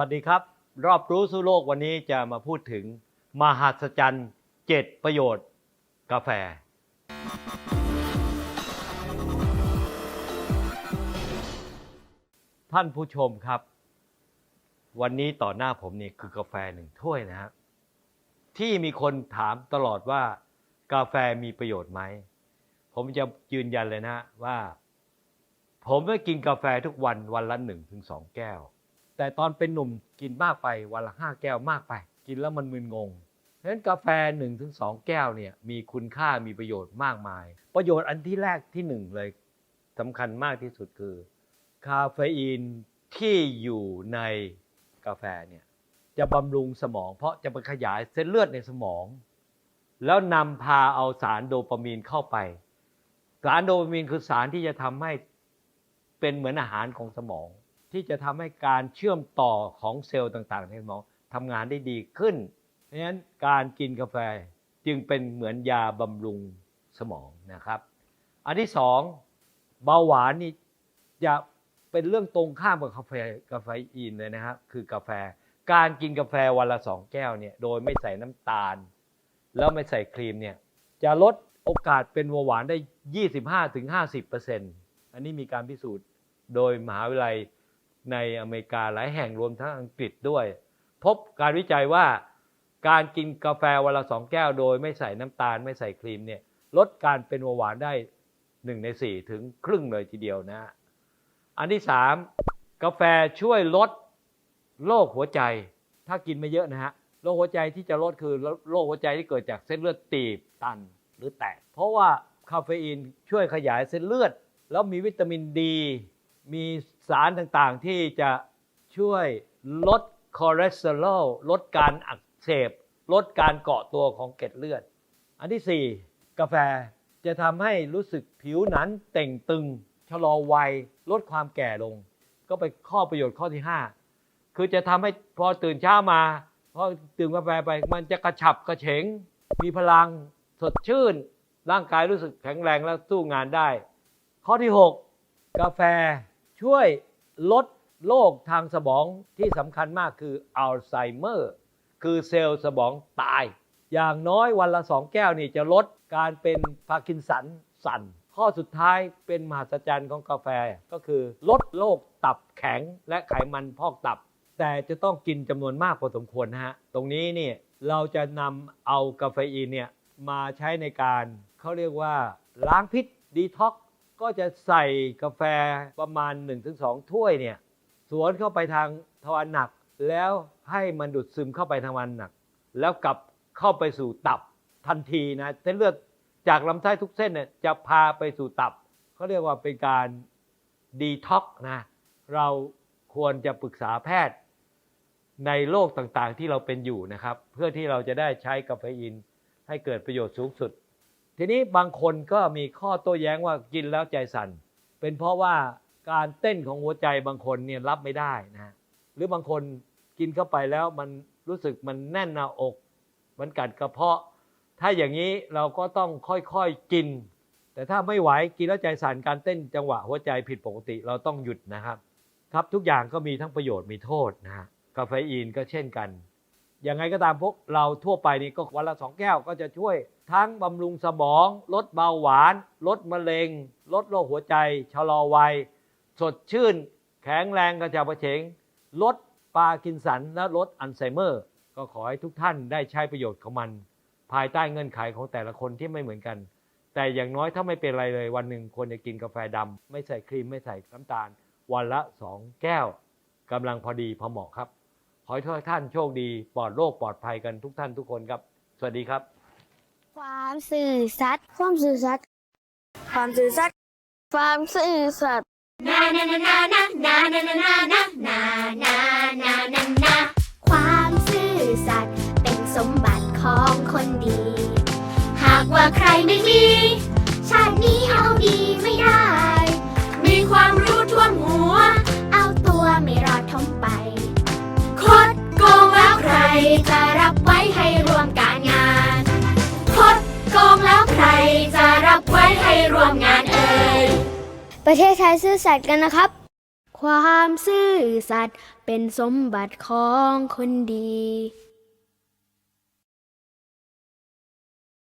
วัสดีครับ รอบรู้สู่โลกวันนี้จะมาพูดถึง มหัศจรรย์เจ็ดประโยชน์ กาแฟ ท่านผู้ชมครับ วันนี้ต่อหน้าผมนี่คือกาแฟหนึ่งถ้วยนะครับที่มีคนถามตลอดว่ากาแฟมีประโยชน์ไหม ผมจะยืนยันเลยนะว่า ผมไม่กินกาแฟทุกวันวันละหนึ่งถึงสองแก้ว แต่ตอนเป็นหนุ่มกินมากไปวันละห้าแก้วมากไป กินแล้วมันมึนงงเพราะฉะนั้นกาแฟ1นถึงสแก้วเนี่ยมีคุณค่ามีประโยชน์มากมาย ประโยชน์อันที่แรกที่หนึ่งเลยสำคัญมากที่สุดคือ คาเฟอีนที่อยู่ในกาแฟเนี่ยจะบำรุงสมอง เพราะจะไปขยายเส้นเลือดในสมอง แล้วนำพาเอาสารโดปามีนเข้าไป สารโดปามีนคือสารที่จะทำให้เป็นเหมือนอาหารของสมอง ที่จะทำให้การเชื่อมต่อของเซลล์ต่างๆในสมองทำงานได้ดีขึ้นเพราะฉะนั้นการกินกาแฟจึงเป็นเหมือนยาบำรุงสมองนะครับ อันที่สองเบาหวานนี่จะเป็นเรื่องตรงข้ามกับกาแฟกาแฟอีนเลยนะครับคือกาแฟ การกินกาแฟวันละสองแก้วเนี่ยโดยไม่ใส่น้ำตาล แล้วไม่ใส่ครีมเนี่ยจะลดโอกาสเป็นเบาหวานได้ 25-50%อันนี้มีการพิสูจน์โดยมหาวิทยาลัย ในอเมริกาหลายแห่งรวมทั้งอังกฤษด้วย พบการวิจัยว่าการกินกาแฟวันละสองแก้วโดยไม่ใส่น้ำตาลไม่ใส่ครีมเนี่ยลดการเป็นเบาหวานได้1ใน4ถึงครึ่งเลยทีเดียวนะ อันที่3กาแฟช่วยลดโรคหัวใจ ถ้ากินไม่เยอะนะฮะโรคหัวใจที่จะลดคือโรคหัวใจที่เกิดจากเส้นเลือดตีบตันหรือแตก เพราะว่าคาเฟอีนช่วยขยายเส้นเลือด แล้วมีวิตามินดี มีสารต่างๆที่จะช่วยลดคอเลสเตอรอลลดการอักเสบ ลดการเกาะตัวของเกล็ดเลือด อันที่ 4 กาแฟจะทำให้รู้สึกผิวหนันเต่งตึง ชะลอวัย ลดความแก่ลง ก็ไปข้อประโยชน์ข้อที่ 5 คือจะทำให้พอตื่นเช้ามาพอดื่มกาแฟไปมันจะกระฉับกระเฉง มีพลังสดชื่น ร่างกายรู้สึกแข็งแรงและสู้งานได้ ข้อที่ 6 กาแฟ ช่วยลดโรคทางสมองที่สำคัญมากคืออัลไซเมอร์คือเซลล์สมองตาย อย่างน้อยวันละสองแก้วนี่จะลดการเป็นพาร์กินสันสั่น ข้อสุดท้ายเป็นมหัศจรรย์ของกาแฟก็คือลดโรคตับแข็งและไขมันพอกตับ แต่จะต้องกินจำนวนมากพอสมควรนะฮะ ตรงนี้เนี่ยเราจะนำเอากาเฟอีนเนี่ยมาใช้ในการเขาเรียกว่าล้างพิษดีท็อก ก็จะใส่กาแฟประมาณ 1-2 ถ้วยเนี่ยสวนเข้าไปทางทวารหนัก แล้วให้มันดูดซึมเข้าไปทางทวารหนัก แล้วกลับเข้าไปสู่ตับทันทีนะเส้นเลือดจากลำไส้ทุกเส้นเนี่ยจะพาไปสู่ตับเขาเรียกว่าเป็นการดีท็อกนะเราควรจะปรึกษาแพทย์ในโรคต่างๆที่เราเป็นอยู่นะครับ เพื่อที่เราจะได้ใช้กาเฟอีนให้เกิดประโยชน์สูงสุด ทีนี้บางคนก็มีข้อโต้แย้งว่ากินแล้วใจสั่น เป็นเพราะว่าการเต้นของหัวใจบางคนเนี่ยรับไม่ได้นะหรือบางคนกินเข้าไปแล้วมันรู้สึกมันแน่นหน้าอก มันกัดกระเพาะ ถ้าอย่างนี้เราก็ต้องค่อยๆกิน แต่ถ้าไม่ไหวกินแล้วใจสั่นการเต้นจังหวะหัวใจผิดปกติเราต้องหยุดนะครับ ครับทุกอย่างก็มีทั้งประโยชน์มีโทษนะฮะกาเฟอีนก็เช่นกัน ยังไงก็ตามพวกเราทั่วไปนี่ก็วันละสองแก้วก็จะช่วย ทั้งบำรุงสมอง ลดเบาหวาน ลดมะเร็ง ลดโรคหัวใจ ชะลอวัย สดชื่น แข็งแรงกระฉับกระเฉง ลดปาร์กินสันและลดอัลไซเมอร์ ก็ขอให้ทุกท่านได้ใช้ประโยชน์ของมัน ภายใต้เงื่อนไขของแต่ละคนที่ไม่เหมือนกัน แต่อย่างน้อยถ้าไม่เป็นไรเลย วันหนึ่งควรจะกินกาแฟดำไม่ใส่ครีมไม่ใส่น้ำตาล วันละสองแก้วกำลังพอดีพอเหมาะครับ ขอให้ทุกท่านโชคดีปลอดโรคปลอดภัยกันทุกท่านทุกคนครับ สวัสดีครับ ความสื่อสัตย์ความสื่อสัตย์ความสื่อสัตย์ความสื่อสัตย์ na na na na na na na na na na na na na na na ความซื่อสัตย์เป็นสมบัติของคนดี หากว่าใครไม่มี ประเทศไทยซื่อสัตย์กันนะครับ ความซื่อสัตย์เป็นสมบัติของคนดี